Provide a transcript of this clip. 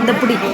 இந்த பிடி.